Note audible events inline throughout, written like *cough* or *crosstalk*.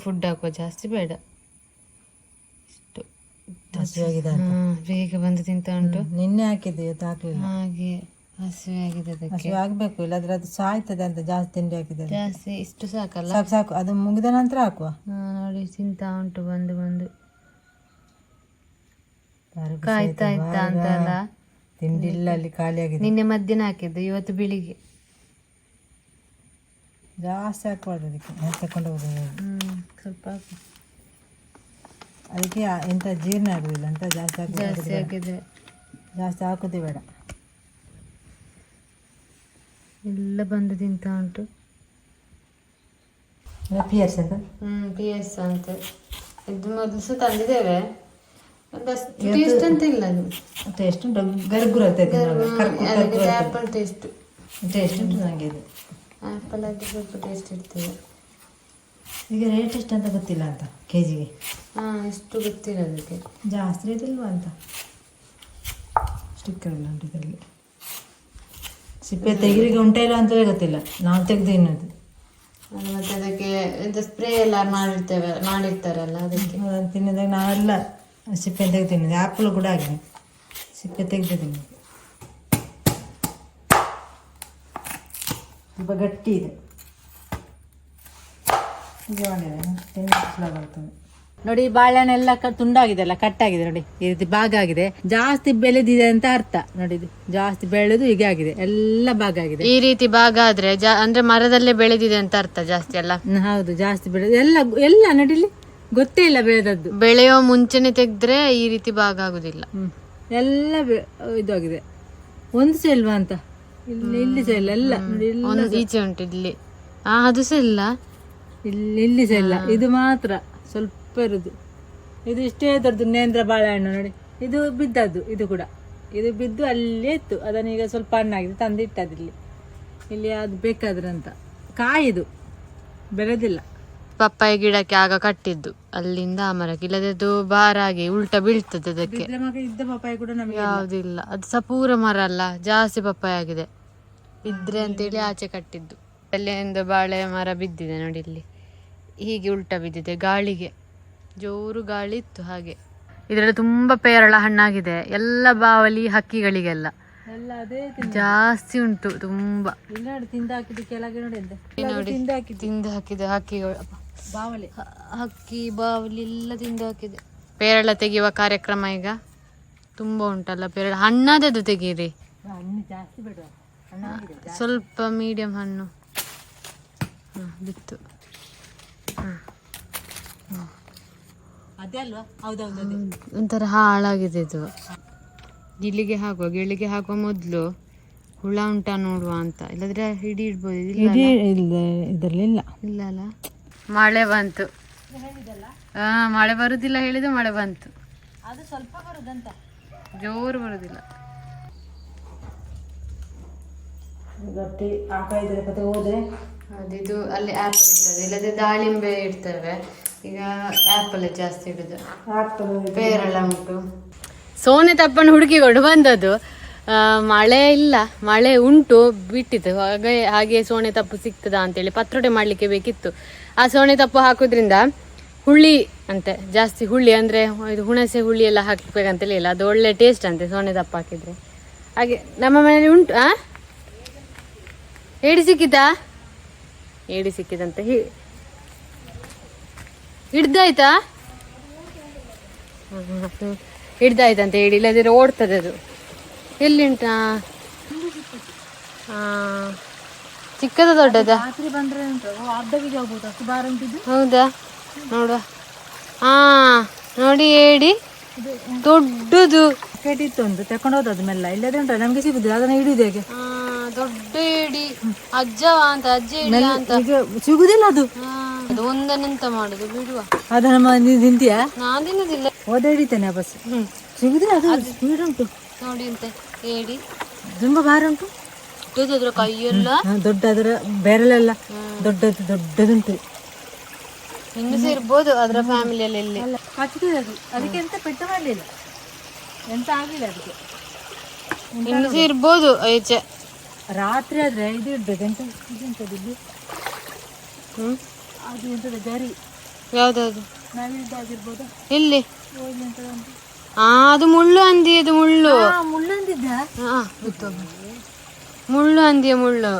Food ಹಾಕುವ ಜಾಸ್ತಿ ಬೇಡ. ಇಷ್ಟು. ಹಸಿವಾಗಿದೆ ಹಾ, ಬೇಗ ಬಂದು ತಿಂತ ಉಂಟು. ನಿನ್ನೆ ಹಾಕಿದ್ದೆ ಇವತ್ತು ಹಾಕ್ಲಿಲ್ಲ. ಹಾಗೆ ಹಸಿವೆ ಆಗಿದೆ ಅದಕ್ಕೆ. ಹಸಿವೆ ಆಗ್ಬೇಕು ಇಲ್ಲಾದ್ರೆ ಅದು ಸಾಯ್ತದೆ ಅಂತ ಜಾಸ್ತಿ ತಿಂಡಿ ಹಾಕಿದೆ ಅದು. ಜಾಸ್ತಿ ಇಷ್ಟು ಸಾಕಲ್ಲ. ಸಾಕು ಸಾಕು ಅದು ಮುಗಿದ ನಂತರ ಹಾಕುವ. ಹಾ, ನೋಡಿ ತಿಂತಾ ಉಂಟು ಬಂದು ಬಂದು. ಬಾರಿ ಖುಷಿ ಕಾಯ್ತಾ ಆಯ್ತು. ಇತ್ತ ಅಂತ ಅಲ್ಲ ತಿಂಡಿ ಇಲ್ಲ ಅಲ್ಲಿ ಖಾಲಿ ಆಗಿದೆ. ನಿನ್ನೆ ಮಧ್ಯಾಹ್ನ ಹಾಕಿದ್ದು ಇವತ್ತು ಬೆಳಿಗ್ಗೆ ಜಾಸ್ತಿ ಹಾಕ್ಬಾರ್ದು ಅದಕ್ಕೆ. ನಾನು ತಗೊಂಡು ಹೋಗೋದು. ಸ್ವಲ್ಪ. ಅದಕ್ಕೆ ಎಂಥ ಜೀರ್ಣ ಆಗುದಿಲ್ಲ. ಅಂತ ಜಾಸ್ತಿ ಹಾಕಿ ಜಾಸ್ತಿ ಹಾಕಿದ್ರೆ. ಜಾಸ್ತಿ ಹಾಕುದೇ ಬೇಡ. ಎಲ್ಲ ಬಂದು ತಿಂತ ಉಂಟು. ಪಿ ಎಸ್ ಅಂತ? ಹ್ಮ್ ಪಿ ಎಸ್ ಅಂತ. ಇದು ಮೊದಲು ಸಹ ತಂದಿದ್ದೇವೆ. ಟೇಸ್ಟ್ ಅಂತ ಇಲ್ಲ ಅದು. ಟೇಸ್ಟ್ ಉಂಟು. ಗರ್ಗುರ್ ಟೇಸ್ಟ್ ಟೇಸ್ಟ್ ಉಂಟು ನನಗೆ ಇದು ಆ್ಯಪಲ್ ಆಗಿ ಸ್ವಲ್ಪ ಟೇಸ್ಟ್ ಇರ್ತದೆ. ಈಗ ರೇಟ್ ಎಷ್ಟು ಅಂತ ಗೊತ್ತಿಲ್ಲ ಅಂತ ಕೆ ಜಿಗೆ ಹಾಂ ಇಷ್ಟು ಗೊತ್ತಿಲ್ಲ ಅದಕ್ಕೆ. ಜಾಸ್ತಿ ರೇಟ್ ಇಲ್ವಾ ಅಂತ? ಸ್ಟಿಕ್ಕರ್ ಇಲ್ಲ ಉಂಟು ಇದರಲ್ಲಿ. ಸಿಪ್ಪೆ ತೆಗಿಲಿಕ್ಕೆ ಉಂಟಾ ಇಲ್ಲ ಅಂತಲೇ ಗೊತ್ತಿಲ್ಲ. ನಾವು ತೆಗೆದು ಇನ್ನೊಂದು ಮತ್ತೆ ಅದಕ್ಕೆ ಎಂತ ಸ್ಪ್ರೇ ಎಲ್ಲ ಮಾಡಿರ್ತೇವೆ ಮಾಡಿರ್ತಾರಲ್ಲ ಅದಕ್ಕೆ. ತಿನ್ನೋದಾಗ ತಿನ್ನಿದಾಗ ನಾವೆಲ್ಲ ಸಿಪ್ಪೆ ತೆಗೆದು ತಿನ್ನೋದು. ಆ್ಯಪಲ್ ಕೂಡ ಆಗಿದೆ ಸಿಪ್ಪೆ ತೆಗೆದು ತಿನ್ನೋದು. ಸ್ವಲ್ಪ ಗಟ್ಟಿ ಇದೆ. ಹೀಗೆ ಮಾಡಿದ್ರೆ ನೋಡಿ ಬಾಳೆಹಣ್ಣು ಎಲ್ಲ ತುಂಡಾಗಿದೆ ಅಲ್ಲ ಕಟ್ಟಾಗಿದೆ ನೋಡಿ. ಈ ರೀತಿ ಭಾಗ ಆಗಿದೆ. ಜಾಸ್ತಿ ಬೆಳೆದಿದೆ ಅಂತ ಅರ್ಥ. ನೋಡಿ ಇದು ಜಾಸ್ತಿ ಬೆಳೆದು ಹೀಗೆ ಆಗಿದೆ. ಎಲ್ಲ ಭಾಗ ಆಗಿದೆ. ಈ ರೀತಿ ಭಾಗ ಆದ್ರೆ ಜಾ ಅಂದ್ರೆ ಮರದಲ್ಲೇ ಬೆಳೆದಿದೆ ಅಂತ ಅರ್ಥ ಜಾಸ್ತಿ ಅಲ್ಲ? ಹೌದು ಜಾಸ್ತಿ ಬೆಳೆದು ಎಲ್ಲ ಎಲ್ಲ ನಡಿಲಿ ಗೊತ್ತೇ ಇಲ್ಲ ಬೆಳೆದದ್ದು. ಬೆಳೆಯೋ ಮುಂಚೆನೆ ತೆಗೆದ್ರೆ ಈ ರೀತಿ ಭಾಗ ಆಗುದಿಲ್ಲ. ಎಲ್ಲ ಇದಾಗಿದೆ ಇದು ಒಂದು ಸೆಲ್ವಾ ಇಲ್ವಾ ಅಂತ? ಇಲ್ಲಿ ಇಲ್ಲಿ ಸಹ ಇಲ್ಲ ಎಲ್ಲ ನೋಡಿ ಇಲ್ಲಿ ಒಂದು ಈಚೆ ಉಂಟು ಇಲ್ಲಿ. ಆ ಅದು ಸಹ ಇಲ್ಲ. ಇಲ್ಲಿ ಇಲ್ಲಿ ಸಹ ಇಲ್ಲ. ಇದು ಮಾತ್ರ ಸ್ವಲ್ಪ ಇರುದು. ಇದು ಇಷ್ಟೇ ದೊಡ್ಡದು ನೇಂದ್ರ ಬಾಳೆಹಣ್ಣು ನೋಡಿ. ಇದು ಬಿದ್ದದ್ದು ಇದು ಕೂಡ. ಇದು ಬಿದ್ದು ಅಲ್ಲೇ ಇತ್ತು ಅದನ್ನ ಈಗ ಸ್ವಲ್ಪ ಹಣ್ಣಾಗಿದೆ ತಂದಿಟ್ಟದಿಲ್ಲಿ ಇಲ್ಲಿ. ಇಲ್ಲಿ ಅದು ಬೇಕಾದ್ರಂತ. ಅಂತ ಕಾಯಿದು. ಬೆಳೆದಿಲ್ಲ. ಪಪ್ಪಾಯ ಗಿಡಕ್ಕೆ ಆಗ ಕಟ್ಟಿದ್ದು. ಅಲ್ಲಿಂದ ಆ ಮರಕ್ಕೆ. ಇಲ್ಲದೆ ಬಾರಾಗಿ ಉಲ್ಟಾ ಬೀಳ್ತದೆ ಅದಕ್ಕೆ. ಇದ್ದ ಪಪ್ಪಾಯ ಕೂಡ ನಮಗೆ ಯಾವುದಿಲ್ಲ. ಅದು ಸಹ ಪೂರ ಮರ ಅಲ್ಲ ಜಾಸ್ತಿ ಪಪ್ಪಾಯ ಆಗಿದೆ. ಇದ್ರೆ ಅಂತೇಳಿ ಆಚೆ ಕಟ್ಟಿದ್ದು. ಅಲ್ಲಿ ಒಂದು ಬಾಳೆ ಮರ ಬಿದ್ದಿದೆ ನೋಡಿ ಇಲ್ಲಿ. ಹೀಗೆ ಉಲ್ಟಾ ಬಿದ್ದಿದೆ ಗಾಳಿಗೆ. ಜೋರು ಗಾಳಿ ಇತ್ತು ಹಾಗೆ. ಇದರಲ್ಲಿ ತುಂಬಾ ಪೇರಳ ಹಣ್ಣಾಗಿದೆ. ಎಲ್ಲ ಬಾವಲಿ ಹಕ್ಕಿಗಳಿಗೆಲ್ಲ. ಜಾಸ್ತಿ ಉಂಟು ತುಂಬಾ. ತಿಂದ ಹಾಕಿದ ಕೆಳಗೆ ನೋಡಿ ತಿಂದ ತಿಂದು ಹಕ್ಕಿಗಳು. ಬಾವಲಿ. ಹ- ಹಕ್ಕಿ ಬಾವಲಿ ಎಲ್ಲ ತಿಂದು ಹಾಕಿದೆ. ಪೇರಳ ತೆಗೆಯುವ ಕಾರ್ಯಕ್ರಮ ಈಗ ತುಂಬಾ ಉಂಟಲ್ಲ ಪೇರಳ. ಹಣ್ಣಾದದ್ದು ತೆಗೀರಿ? ಹಣ್ಣು ಜಾಸ್ತಿ ಬೇಡ ಸ್ವಲ್ಪ ಮೀಡಿಯಂ ಹಣ್ಣು. ಹಾಂ ಬಿತ್ತು. ಅದೇ ಅಲ್ವಾ? ಹೌದೌದು ಅದೇ. ಒಂಥರ ಹಾಳಾಗಿದೆ ಇದು. ಗಿಳಿಗೆ ಹಾಕುವ ಗಿಳಿಗೆ ಹಾಕುವ ಮೊದಲು ಹುಳ ಉಂಟಾ ನೋಡುವ ಅಂತ. ಇಲ್ಲದ್ರೆ ಹಿಡಿ ಇಡ್ಬೋದು ಇಲ್ಲ ಇಡೀ ಇಲ್ಲ ಇದರಲ್ಲಿ ಇಲ್ಲ. ಇಲ್ಲ ಅಲ್ಲ ಮಳೆ ಬಂತು. ಹಾ ಮಳೆ ಬರುದಿಲ್ಲ ಹೇಳಿದ ಮಳೆ ಬಂತು. ಅದು ಸ್ವಲ್ಪ ಬರುದಂತ. ಜೋರು ಬರುದಿಲ್ಲ. ಗಟ್ಟಿ ಹಾಕಾಯಿದ್ರೆ ಮತ್ತೆ ಹೋದ್ರೆ? ಅದಿದು ಅಲ್ಲಿ ಆ್ಯಪಲ್ ಇರ್ತದೆ. ಇಲ್ಲದೆ ದಾಳಿಂಬೆ ಇರ್ತವೆ. ಈಗ ಆ್ಯಪಲ್ ಜಾಸ್ತಿ ಇಡುದು. ಆಗ್ತದೆ ಪೇರಳ ಉಂಟು. ಸೋನೆ ತಪ್ಪನ್ನು ಹುಡುಕಿಕೊಂಡು ಬಂದದ್ದು. ಆ, ಮಳೆ ಇಲ್ಲ. ಮಳೆ ಉಂಟು ಬಿಟ್ಟಿತ್ತು ಹಾಗೆ ಹಾಗೆ ಸೋನೆ ತಪ್ಪು ಸಿಗ್ತದಾ ಅಂತೇಳಿ ಪತ್ರೊಡೆ ಮಾಡಲಿಕ್ಕೆ ಬೇಕಿತ್ತು. ಆ ಸೋನೆ ತಪ್ಪು ಹಾಕೋದ್ರಿಂದ ಹುಳಿ ಅಂತೆ ಜಾಸ್ತಿ ಹುಳಿ ಅಂದರೆ ಇದು ಹುಣಸೆ ಹುಳಿ ಎಲ್ಲ ಹಾಕಬೇಕಂತಲೇ ಇಲ್ಲ ಅದು ಒಳ್ಳೆ ಟೇಸ್ಟ್ ಅಂತೆ ಸೋನೆ ತಪ್ಪು ಹಾಕಿದರೆ. ಹಾಗೆ ನಮ್ಮ ಮನೆಯಲ್ಲಿ ಉಂಟು ಆ? ಏಡಿ ಸಿಕ್ಕಿತಾ? ಏಡಿ ಸಿಕ್ಕಿದಂತೆ. ಹಿ ಹಿಡ್ದಾಯ್ತಾ? *laughs* ಹಿಡ್ದಾಯ್ತಂತೆ ಹೇಳಿ ಇಲ್ಲದಿದ್ರೆ ಓಡ್ತದೆ ಅದು. ಎಲ್ಲಿ ಉಂಟಾ? ಆ, ಚಿಕ್ಕದ ದೊಡ್ಡದ. ರಾತ್ರಿ ಬಂದ್ರೆ ಉಂಟು. ಅರ್ಧ ಕೆಜಿ ಆಗ್ಬೋದು? ಅಷ್ಟು ಭಾರ ಉಂಟಿದ್ದು? ಹೌದಾ? ನೋಡುವ. ಹಾ ನೋಡಿ ಹೇಳಿ. ದೊಡ್ಡದು. ಒಂದು ತಕೊಂಡು ಹೋದದ್ದು ಮೆಲ್ಲ. ಇಲ್ಲದೆ ಉಂಟು ನಮ್ಗೆ ಸಿಗುದಿಲ್ಲ. ಅದನ್ನ ಹಿಡಿದು ಹೇಗೆ? ಆ, ದೊಡ್ಡ ಏಡಿ ಅಜ್ಜವ ಅಂತ ಅಜ್ಜ ಏಡಿ ಅಂತ. ಈಗ ಸಿಗುದಿಲ್ಲ ಅದು? ಒಂದನೆಂತ ಅದು ಒಂದನ್ನೆಂತ ಮಾಡುದು ಬಿಡುವ. ಅದನ್ನ ನೀನ್ ತಿಂತೀಯಾ? ನಾನ್ ತಿನ್ನುದಿಲ್ಲ. ಓದ ಹಿಡಿತೇನೆ ಬಸ್ ಹ್ಮ್. ಸಿಗುದಿಲ್ಲ ಅದು? ಸ್ಪೀಡ್ ಉಂಟು. ನೋಡಿ ಅಂತ ಏಡಿ ತುಂಬಾ ಭಾರ ಉಂಟು? ದೊಡ್ಡದ್ರ ಕೈಯೆಲ್ಲ? ಹಾ, ದೊಡ್ಡ ಅದರ ಬೆರಳೆಲ್ಲ ದೊಡ್ಡದು ದೊಡ್ಡದುಂಟು. ಸಹ ಇರ್ಬೋದು ಅದರ ಫ್ಯಾಮಿಲಿಯಲ್ಲಿ ಅದು. ಅದಕ್ಕೆ ಎಂತ ಪೆಟ್ಟು ಮಾಡಲಿಲ್ಲ. ಎಂತ ಆಗಲಿಲ್ಲ ಅದಕ್ಕೆ. ಸಹ ಇರ್ಬೋದು ಈಚೆ. ರಾತ್ರಿ ಆದ್ರೆ ಇದು ಇಡ್ಬೇಕು ಎಂತ ಇದೆಂತದ್ದು ಇದು ಹ್ಮ್? ಅದು ಎಂತದ? ಗರಿ. ಯಾವ್ದಾದ್ರು? ನಾವಿದ್ದಾಗಿರ್ಬೋದು ಇಲ್ಲಿ. ಆ ಅದು ಮುಳ್ಳು ಅಂದಿ ಅದು ಮುಳ್ಳು. ಅಂದಿದ್ದ? ಹಾ ಗೊತ್ತು. ಮುಳ್ಳು ಹಂದಿಯ ಮುಳ್ಳು.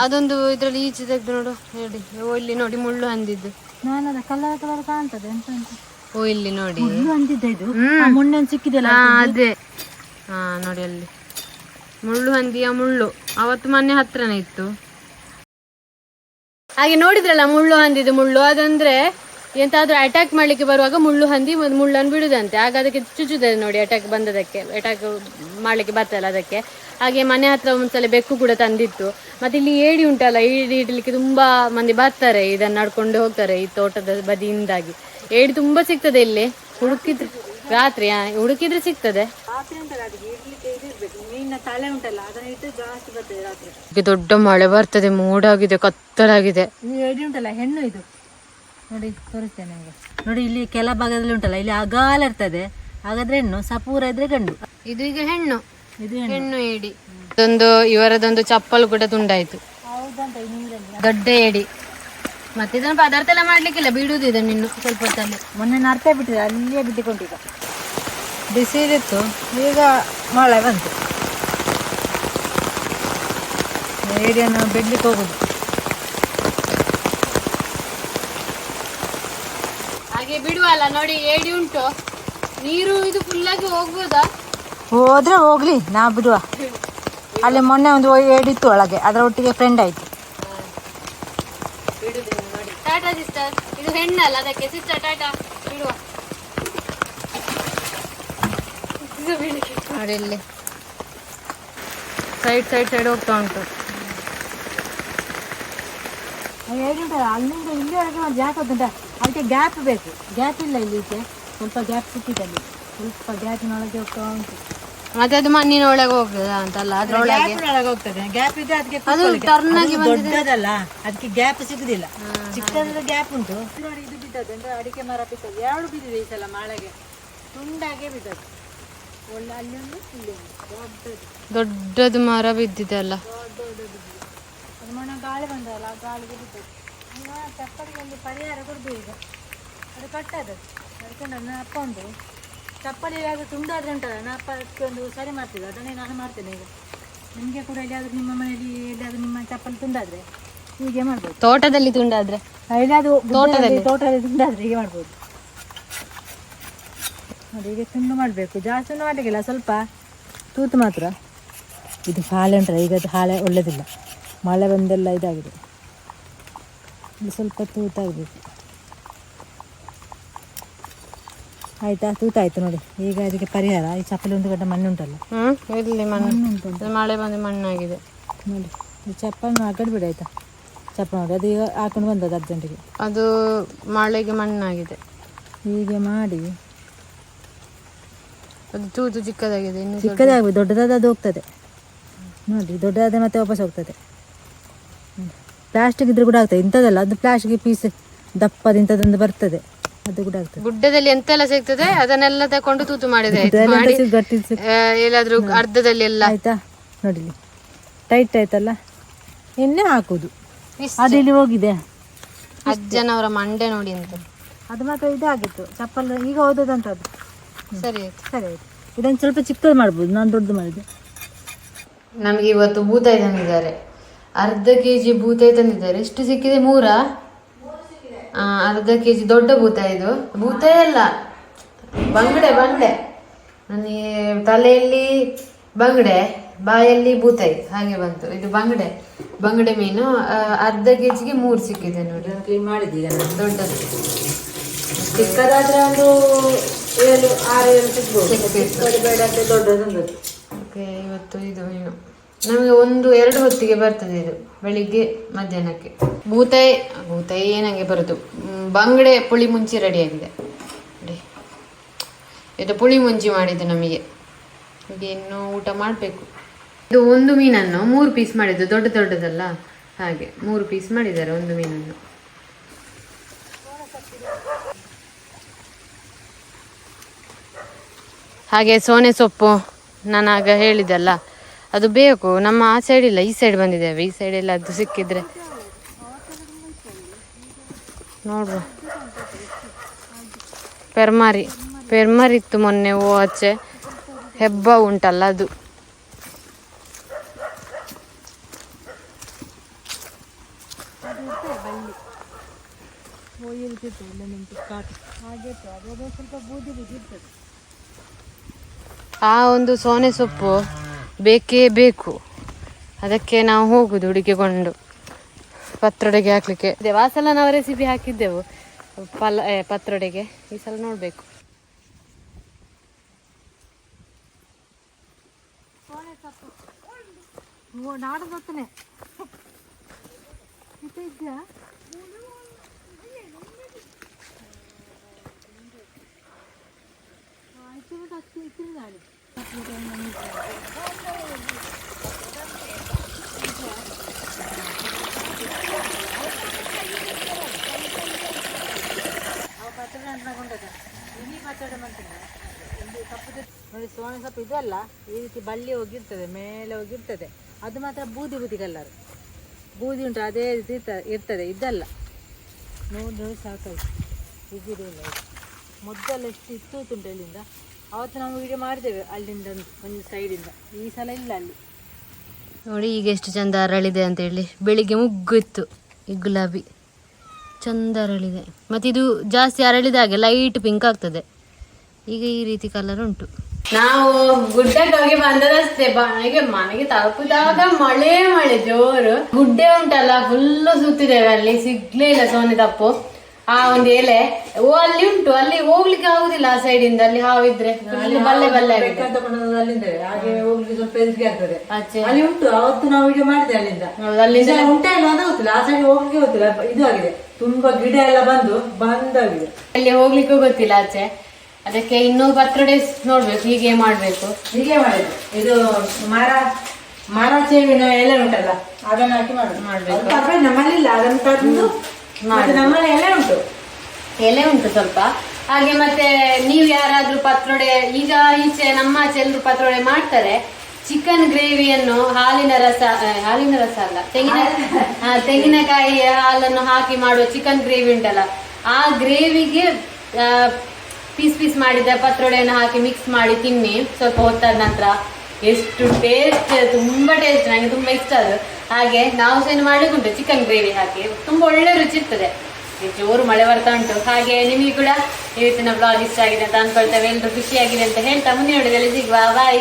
ಅದೊಂದು ಇದ್ರಲ್ಲಿ ಈಚೆ ತೆಗ್ದು ನೋಡು ನೋಡಿ ಓ ಇಲ್ಲಿ ನೋಡಿ ಮುಳ್ಳು ಹಂದಿದ್ದು. ನಾನದ ಕಲರ್ ಕಲರ್ ಕಾಣ್ತದೆ ಎಂತ ಅಂತ. ಓ ಇಲ್ಲಿ ನೋಡಿ. ಮುಳ್ಳು ಇದು. ಆ ಮೊನ್ನೆ ಒಂದು ಸಿಕ್ಕಿದೆಲ್ಲ ಹಾ ಅದೇ. ಹಾ ನೋಡಿ ಅಲ್ಲಿ. ಮುಳ್ಳು ಹಂದಿಯ ಮುಳ್ಳು. ಅವತ್ತು ಮೊನ್ನೆ ಹತ್ರನೇ ಇತ್ತು. ಹಾಗೆ ನೋಡಿದ್ರಲ್ಲ ಮುಳ್ಳು ಹಂದಿದ್ದು ಮುಳ್ಳು ಅದಂದ್ರೆ ಎಂತಾದ್ರೂ ಅಟ್ಯಾಕ್ ಮಾಡ್ಲಿಕ್ಕೆ ಬರುವಾಗ ಮುಳ್ಳು ಹಂದಿ ಒಂದು ಮುಳ್ಳನ್ನು ಬಿಡುದಂತೆ. ಆಗ ಅದಕ್ಕೆ ಚುಚ್ಚುತ್ತದೆ ನೋಡಿ ಅಟ್ಯಾಕ್ ಬಂದದಕ್ಕೆ. ಅಟ್ಯಾಕ್ ಮಾಡ್ಲಿಕ್ಕೆ ಬರ್ತಲ್ಲ ಅದಕ್ಕೆ. ಹಾಗೆ ಮನೆ ಹತ್ರ ಒಂದ್ಸಲ ಬೆಕ್ಕು ಕೂಡ ತಂದಿತ್ತು. ಮತ್ತೆ ಇಲ್ಲಿ ಏಡಿ ಉಂಟಲ್ಲ ಏಡಿ ಇಡ್ಲಿಕ್ಕೆ ತುಂಬಾ ಮಂದಿ ಬರ್ತಾರೆ. ಇದನ್ನ ನಡ್ಕೊಂಡು ಹೋಗ್ತಾರೆ ಈ ತೋಟದ ಬದಿಯಿಂದಾಗಿ. ಏಡಿ ತುಂಬಾ ಸಿಗ್ತದೆ ಇಲ್ಲಿ. ಹುಡುಕಿದ್ರೆ ರಾತ್ರಿ ಹುಡುಕಿದ್ರೆ ಸಿಗ್ತದೆ. ದೊಡ್ಡ ಮಳೆ ಬರ್ತದೆ ಮೂಡಾಗಿದೆ ಕತ್ತಲಾಗಿದೆ. ಹೆಣ್ಣು ಇದು. ನೋಡಿ ತೋರಿಸ್ತೇನೆ ನಿಮಗೆ. ನೋಡಿ ಇಲ್ಲಿ ಕೆಲ ಭಾಗದಲ್ಲಿ ಉಂಟಲ್ಲ ಇಲ್ಲಿ ಅಗಾಲ ಇರ್ತದೆ. ಹಾಗಾದ್ರೆ ಹೆಣ್ಣು ಸಪೂರ ಇದ್ರೆ ಗಂಡು. ಇದು ಈಗ ಹೆಣ್ಣು. ಇದು ಹೆಣ್ಣು. ಏಡಿ. ಇದೊಂದು ಇವರದೊಂದು ಚಪ್ಪಲು ಕೂಡ ತುಂಡಾಯ್ತು ದೊಡ್ಡ ಏಡಿ. ಮತ್ತೆ ಇದನ್ನು ಪದಾರ್ಥ ಎಲ್ಲ ಮಾಡ್ಲಿಕ್ಕಿಲ್ಲ ಬಿಡುದು ಇದನ್ನು ಇನ್ನು ಸ್ವಲ್ಪ ಹೊತ್ತಲ್ಲಿ. ಮೊನ್ನೆ ಅರ್ಥ ಬಿಟ್ಟಿದೆ ಅಲ್ಲಿಯೇ ಬಿಟ್ಟುಕೊಂಡಿಗ ಬಿಸಿಲಿತ್ತು ಈಗ ಮಳೆ ಬಂತು. ಏಡಿಯನ್ನು ಬಿಡ್ಲಿಕ್ಕೆ ಹೋಗುದು. ಹಾಗೆ ಬಿಡುವಲ್ಲ ನೋಡಿ ಏಡಿ ಉಂಟು. ನೀರು ಇದು ಫುಲ್ಲಾಗಿ ಹೋಗ್ಬೋದಾ? ಹೋದ್ರೆ ಹೋಗ್ಲಿ ನಾ ಬಿಡುವ. ಅಲ್ಲಿ ಮೊನ್ನೆ ಒಂದು ಏಡಿತ್ತು ಒಳಗೆ ಅದರ ಒಟ್ಟಿಗೆ ಫ್ರೆಂಡ್ ಆಯ್ತು. ಟಾಟಾ ಸಿಸ್ಟರ್ ಇದು ಹೆಣ್ಣಲ್ಲ ಅದಕ್ಕೆ ಸಿಸ್ಟರ್ ಟಾಟಾ ಬಿಡುವ. ನೋಡಿ ಇಲ್ಲಿ. ಸೈಡ್ ಸೈಡ್ ಸೈಡ್ ಹೋಗ್ತಾ ಉಂಟು. ಏಡಿ ಉಂಟಲ್ಲ ಅಲ್ಲಿಂದ ಇಲ್ಲಿವರೆಗೆ ಒಂದು ಜಾಗ ಉಂಟ ಅದಕ್ಕೆ ಗ್ಯಾಪ್ ಬೇಕು. ಗ್ಯಾಪ್ ಇಲ್ಲ ಇಲ್ಲಿ ಈಚೆ. ಸ್ವಲ್ಪ ಗ್ಯಾಪ್ ಸಿಕ್ಕಿದೆ ಅಲ್ಲಿ. ಸ್ವಲ್ಪ ಗ್ಯಾಪಿನೊಳಗೆ ಹೋಗ್ತಾ ಉಂಟು. ಮತ್ತೆ ಅದು ಮಣ್ಣಿನ ಒಳಗೆ ಹೋಗ್ತದ ಅಂತಲ್ಲ? ಅದ್ರೊಳಗೆ ಹೋಗ್ತದೆ. ಗ್ಯಾಪ್ ಇದೆ ಅದಕ್ಕೆ ಅದು ಟರ್ನ್ ಆಗಿ ಅದು ದೊಡ್ಡದಲ್ಲ. ಅದಕ್ಕೆ ಗ್ಯಾಪ್ ಸಿಗುದಿಲ್ಲ. ಚಿಕ್ಕದ ಗ್ಯಾಪ್ ಉಂಟು. ನೋಡಿ ಇದು ಬಿದ್ದದ್ದು. ಅಂದ್ರೆ ಅಡಿಕೆ ಮರ ಬಿದ್ದದ್ದು. ಎರಡು ಬಿದ್ದಿದೆ ಈ ಸಲ ಮಳೆಗೆ? ತುಂಡಾಗೆ ಬಿದ್ದದ್ದು. ಒಳ್ಳೆ ಅಲ್ಲಿ ಒಂದು ಇಲ್ಲಿ ಒಂದು ದೊಡ್ಡದು. ಮರ ಬಿದ್ದಿದೆ ಅಲ್ಲ. ದೊಡ್ಡ ಗಾಳಿ ಬಂದಲ್ಲ ಗಾಳಿಗೆ ಬಿದ್ದದ್ದು. ಈಗ ಚಪ್ಪಲಿ ಒಂದು ಪರಿಹಾರ ಕೊಡ್ದು ಈಗ. ಅದು ಕಟ್ಟದು. ಅದಕ್ಕೆ ನನ್ನ ಅಪ್ಪ ಒಂದು ಚಪ್ಪಲಿ ಅದು ತುಂಡಾದ್ರೆ ಉಂಟಲ್ಲ ನನ್ನ ಅಪ್ಪ ಅದಕ್ಕೆ ಒಂದು ಸರಿ ಮಾಡ್ತಿದ್ದೆ ಅದನ್ನೇ ನಾನು ಮಾಡ್ತೇನೆ ಈಗ. ನಿಮಗೆ ಕೂಡ ಎಲ್ಲಿಯಾದರೂ ನಿಮ್ಮ ಮನೆಯಲ್ಲಿ ಎಲ್ಲಿಯಾದರೂ ನಿಮ್ಮ ಚಪ್ಪಲಿ ತುಂಡಾದ್ರೆ ಹೀಗೆ ಮಾಡ್ಬೋದು. ತೋಟದಲ್ಲಿ ತುಂಡಾದ್ರೆ? ಎಲ್ಲಿಯಾದರೂ ತೋಟದಲ್ಲಿ? ತೋಟದಲ್ಲಿ ತುಂಡಾದ್ರೆ ಹೀಗೆ ಮಾಡ್ಬೋದು. ನೋಡಿ ಹೀಗೆ ತುಂಡು ಮಾಡಬೇಕು. ಜಾಸ್ತಿ ಮಾಡಲಿಕ್ಕಿಲ್ಲ ಸ್ವಲ್ಪ ತೂತು ಮಾತ್ರ. ಇದು ಹಾಳೆ ಉಂಟಲ್ಲ ಈಗ ಅದು ಹಾಳೆ ಒಳ್ಳೆದಿಲ್ಲ. ಮಳೆ ಬಂದೆಲ್ಲ ಇದಾಗಿದೆ. ಸ್ವಲ್ಪ ತೂತಾಗಬೇಕು ಆಯ್ತಾ? ತೂತಾಯ್ತು ನೋಡಿ. ಈಗ ಅದಕ್ಕೆ ಪರಿಹಾರ. ಈ ಚಪ್ಪಲಿ ಒಂದು ಗಡ್ಡ ಮಣ್ಣು ಉಂಟಲ್ಲ? ಇಲ್ಲಿ ಮಣ್ಣು. ಉಂಟು. ಮಳೆ ಬಂದು ಮಣ್ಣಾಗಿದೆ. ನೋಡಿ. ಈ ಚಪ್ಪಲ್ ಹಾಕಡ್ಬಿಡಿ ಆಯ್ತಾ? ಚಪ್ಪ ನೋಡಿ ಅದು ಈಗ ಹಾಕೊಂಡು ಬಂದದ್ದು ಅರ್ಜೆಂಟಿಗೆ. ಅದು ಮಳೆಗೆ ಮಣ್ಣಾಗಿದೆ. ಹೀಗೆ ಮಾಡಿ. ಅದು ತೂತು ಚಿಕ್ಕದಾಗಿದೆ ಇನ್ನು ಚಿಕ್ಕದಾಗಬೇಕು ದೊಡ್ಡದಾದ ಅದು ಹೋಗ್ತದೆ. ನೋಡಿ ದೊಡ್ಡದಾದ ಮತ್ತೆ ವಾಪಸ್ ಹೋಗ್ತದೆ. ಪ್ಲಾಸ್ಟಿಕ್ ಇದ್ರೆ ಕೂಡ ಆಗ್ತದೆ. ಇಂಥದ್ದಲ್ಲ ಅದು ಪ್ಲಾಸ್ಟಿಕ್ ಪೀಸ್ ದಪ್ಪದ ಇಂಥದ್ದೊಂದು ಬರ್ತದೆ. ಅದು ಕೂಡ ಆಗ್ತದೆ. ಗುಡ್ಡದಲ್ಲಿ ಎಂತೆಲ್ಲ ಸಿಗ್ತದೆ? ಅದನ್ನೆಲ್ಲ ತಕೊಂಡು ತೂತು ಮಾಡಿದೆ ಆಯ್ತು. ಮಾಡಿ ಸಿಗ್- ಗಟ್ಟಿ ಸಿಗ್- ಆ, ಎಲ್ಲಾದ್ರೂ ಅರ್ಧದಲ್ಲಿ ಎಲ್ಲ ಆಯ್ತಾ? ನೋಡಿ ಟೈಟ್ ಆಯ್ತಲ್ಲ? ಎಣ್ಣೆ ಹಾಕೋದು. ಇಷ್ಟು. ಅದು ಇಲ್ಲಿ ಹೋಗಿದೆ. ಅಜ್ಜನವರ ಮಂಡೆ ನೋಡಿ ಅಂತ. ಅದು ಮಾತ್ರ ಇದಾಗಿತ್ತು. ಚಪ್ಪಲ್ ಈಗ ಓದೋದಂತ ಅದು ಸರಿ ಆಯ್ತು. ಸರಿ ಆಯ್ತು. ಇದನ್ನು ಸ್ವಲ್ಪ ಚಿಕ್ಕದು ಮಾಡ್ಬೋದು. ನಾನು ದೊಡ್ಡದು ಮಾಡಿದೆ. ನಮಗೆ ಇವತ್ತು ಭೂತ ತಂದಿದ್ದಾರೆ ಅರ್ಧ ಕೆ ಜಿ ಬೂತಾಯಿ ತಂದಿದ್ದಾರೆ. ಎಷ್ಟು ಸಿಕ್ಕಿದೆ? ಮೂರಾ? ಅರ್ಧ ಕೆ ಜಿ ದೊಡ್ಡ ಬೂತಾಯಿ ಇದು. ಬೂತಾಯಿ ಅಲ್ಲ. ಬಂಗಡೆ ಬಂಗಡೆ. ನನಗೆ ತಲೆಯಲ್ಲಿ ಬಂಗಡೆ ಬಾಯಲ್ಲಿ ಬೂತಾಯಿ ಹಾಗೆ ಬಂತು. ಇದು ಬಂಗಡೆ. ಬಂಗಡೆ ಮೀನು. ಅರ್ಧ ಕೆ ಜಿಗೆ ಮೂರು ಸಿಕ್ಕಿದೆ ನೋಡಿ. ಕ್ಲೀನ್ ಮಾಡಿದ್ದೀಗ ದೊಡ್ಡದು. ಚಿಕ್ಕದಾದ್ರೆ ಒಂದು ಏಳು ಆರು ಏಳು ಸಿಗ್ಬೋದು. ದೊಡ್ಡದೊಂದು ಓಕೆ ಇವತ್ತು ಇದು ಮೀನು. ನಮಗೆ ಒಂದು, ಎರಡು ಹೊತ್ತಿಗೆ ಬರ್ತದೆ ಇದು, ಬೆಳಿಗ್ಗೆ ಮಧ್ಯಾಹ್ನಕ್ಕೆ. ಬೂತಾಯಿ ಬೂತಾಯಿ ಏನಂಗೆ ಬರೋದು? ಬಂಗಡೆ ಪುಳಿ ಮುಂಚಿ ರೆಡಿ ನೋಡಿ. ಇದು ಪುಳಿ ಮುಂಚಿ ಮಾಡಿದ್ದು ನಮಗೆ. ಈಗ ಇನ್ನು ಊಟ ಮಾಡಬೇಕು. ಇದು ಒಂದು ಮೀನನ್ನು ಮೂರು ಪೀಸ್ ಮಾಡಿದ್ದು, ದೊಡ್ಡ ದೊಡ್ಡದಲ್ಲ? ಹಾಗೆ, ಮೂರು ಪೀಸ್ ಮಾಡಿದ್ದಾರೆ ಒಂದು ಮೀನನ್ನು. ಹಾಗೆ ಸೋನೆ ಸೊಪ್ಪು ನಾನು ಆಗ ಹೇಳಿದ್ದಲ್ಲ. ಅದು ಬೇಕು. ನಮ್ಮ ಆ ಸೈಡ್ ಇಲ್ಲ, ಈ ಸೈಡ್ ಬಂದಿದ್ದೇವೆ. ಈ ಸೈಡ್ ಎಲ್ಲ ಅದು ಸಿಕ್ಕಿದ್ರೆ. ನೋಡುವ. ಪೆರ್ಮಾರಿ ಪೆರ್ಮಾರಿ ಇತ್ತು ಮೊನ್ನೆ ಓ ಆಚೆ ಹೆಬ್ಬ ಉಂಟಲ್ಲ ಅದು. ಆ ಒಂದು ಸೋನೆ ಸೊಪ್ಪು. ಬೇಕೇ ಬೇಕು. ಅದಕ್ಕೆ ನಾವು ಹೋಗುದು ಹುಡುಕಿಕೊಂಡು ಪತ್ರೊಡೆಗೆ ಹಾಕ್ಲಿಕ್ಕೆ. ಅದೇ ವಾಸಲ ನಾವು ರೆಸಿಪಿ ಹಾಕಿದ್ದೆವು ಪಲ ಪತ್ರೊಡೆಗೆ. ಈ ಸಲ ನೋಡಬೇಕು. ನಾಡು ನೋಡಿ ಸೋನೆ ಸೊಪ್ಪು ಇದಲ್ಲ ಈ ರೀತಿ ಬಳ್ಳಿ ಹೋಗಿರ್ತದೆ, ಮೇಲೆ ಹೋಗಿರ್ತದೆ. ಅದು ಮಾತ್ರ ಬೂದಿ ಬೂದಿ ಕಲ್ಲರ್ ಬೂದಿ ಉಂಟು, ಅದೇ ರೀತಿ ಇರ್ತ- ಇರ್ತದೆ, ಇದಲ್ಲ. ನೋಡಿ ನೋಡಿ ಸಾಕಾಯ್ತು. ಇದಿರಲಿಲ್ಲ ಇದು ಮೊದಲು ಎಷ್ಟು ಇತ್ತು ಉಂಟು ಇಲ್ಲಿಂದ ಅವತ್ತು ನಾವು ವಿಡಿಯೋ ಮಾಡಿದ್ದೇವೆ ಅಲ್ಲಿಂದ ಒಂದು ಒಂದು ಸೈಡಿಂದ ಈ ಸಲ ಇಲ್ಲ ಅಲ್ಲಿ. ನೋಡಿ ಈಗ ಎಷ್ಟು ಚಂದ ಅರಳಿದೆ ಅಂತ ಹೇಳಿ. ಬೆಳಿಗ್ಗೆ ಮುಗ್ಗು ಇತ್ತು ಈ ಗುಲಾಬಿ. ಚಂದ ಅರಳಿದೆ. ಮತ್ತು ಇದು ಜಾಸ್ತಿ ಅರಳಿದಾಗೆ ಲೈಟ್ ಪಿಂಕ್ ಆಗ್ತದೆ. ಈಗ ಈ ರೀತಿ ಕಲರ್ ಉಂಟು. ನಾವು ಗುಡ್ಡಕ್ಕೆ ಹೋಗಿ ಬಂದದಷ್ಟೇ. ಮನೆಗೆ ಮನೆಗೆ ತಲುಪಿದಾಗ ಮಳೆ ಮಳೆ ಜೋರು. ಗುಡ್ಡೆ ಉಂಟಲ್ಲ ಫುಲ್ಲು ಸುತ್ತಿದ್ದೇವೆ ಅಲ್ಲಿ. ಸಿಗ್ಲೇ ಇಲ್ಲ ಸೋನಿ ತಪ್ಪು. ಆ ಒಂದು ಎಲೆ ಓ ಅಲ್ಲಿ ಉಂಟು ಅಲ್ಲಿ ಹೋಗ್ಲಿಕ್ಕೆ ಆಗುದಿಲ್ಲ ಆ ಸೈಡ್ ಇಂದ ಅಲ್ಲಿ ಹಾವಿದ್ರೆ full ಬಲ್ಲೆ ಬಲ್ಲೆ ಆಗಿದೆ ಬೆಕ್ಕ ತಗೊಂಡದ್ದು ಅಲ್ಲಿಂದ ಹಾಗೆ ಹೋಗ್ಲಿಕ್ಕೆ ಸ್ವಲ್ಪ ಹೆದರಿಕೆ ಆಗ್ತದೆ. ಅಲ್ಲಿ ಉಂಟು ಅವತ್ತು ನಾವು ವಿಡಿಯೋ ಮಾಡಿದೆ ಅಲ್ಲಿಂದ. ಅಲ್ಲಿಂದ ಉಂಟಾ ಇಲ್ಲ ಅಂತ ಗೊತ್ತಿಲ್ಲ ಆ ಸೈಡ್ ಹೋಗ್ಲಿಕ್ಕೆ ಗೊತ್ತಿಲ್ಲ ಇದು ಆಗಿದೆ. ತುಂಬಾ ಗಿಡ ಎಲ್ಲ ಬಂದು ಬಂದಾಗಿದೆ. ಅಲ್ಲಿ ಹೋಗ್ಲಿಕ್ಕೂ ಗೊತ್ತಿಲ್ಲ ಆಚೆ. ಅದಕ್ಕೆ ಇನ್ನೂ ಡೇಸ್ ನೋಡ್ಬೇಕು ಹೀಗೆ ಮಾಡ್ಬೇಕು. ಹೀಗೆ ಮಾಡಿದ್ದು ಇದು ಮರ ಮರ ಚೇವಿನ ಎಲೆ ಉಂಟಲ್ಲ ಅದನ್ನ ಹಾಕಿ ಮಾಡ್ಬೇಕು. ನಮ್ಮಲ್ಲಿ ನಮ್ಮಲ್ಲಿಲ್ಲ ಅದನ್ನ ತಂದು ಮತ್ತೆ ನಮ್ಮಲ್ಲಿ ಎಲೆ ಉಂಟು. ಎಲೆ ಉಂಟು ಸ್ವಲ್ಪ. ಹಾಗೆ ಮತ್ತೆ ನೀವು ಯಾರಾದ್ರೂ ಪತ್ರೊಡೆ ಈಗ ಈಚೆ ನಮ್ಮ ಆಚೆ ಎಲ್ಲರೂ ಪತ್ರೊಡೆ ಮಾಡ್ತಾರೆ ಚಿಕನ್ ಗ್ರೇವಿಯನ್ನು ಹಾಲಿನ ರಸ ಹಾಲಿನ ರಸ ಅಲ್ಲ ತೆಂಗಿನ ತೆಂಗಿನಕಾಯಿ ಹಾಲನ್ನು ಹಾಕಿ ಮಾಡುವ ಚಿಕನ್ ಗ್ರೇವಿ ಉಂಟಲ್ಲ. ಆ ಗ್ರೇವಿಗೆ ಪೀಸ್ ಪೀಸ್ ಮಾಡಿದ ಪತ್ರೊಡೆಯನ್ನು ಹಾಕಿ ಮಿಕ್ಸ್ ಮಾಡಿ ತಿನ್ನಿ. ಸ್ವಲ್ಪ ಹೊತ್ತಾದ ನಂತರ ಎಷ್ಟು ಟೇಸ್ಟ್ ತುಂಬಾ ಟೇಸ್ಟ್ ನನಗೆ ತುಂಬಾ ಇಷ್ಟ ಅದು. ಹಾಗೆ ನಾವು ಸಹ ಇನ್ನು ಮಾಡ್ಲಿಕ್ಕುಂಟು ಚಿಕನ್ ಗ್ರೇವಿ ಹಾಕಿ ತುಂಬಾ ಒಳ್ಳೆ ರುಚಿ ಇರ್ತದೆ. ಜೋರು ಮಳೆ ಬರ್ತಾ ಉಂಟು. ಹಾಗೆ ನಿಮಗೆ ಕೂಡ ಇವತ್ತಿನ ಬ್ಲಾಗ್ ಇಷ್ಟ ಆಗಿದೆ ಅಂತ ಅನ್ಕೊಳ್ತೇವೆ ಎಲ್ಲರೂ ಖುಷಿಯಾಗಿದೆ ಅಂತ ಹೇಳ್ತಾ ಮುಂದಿನ ಸಿಗುವ. ಬಾಯ್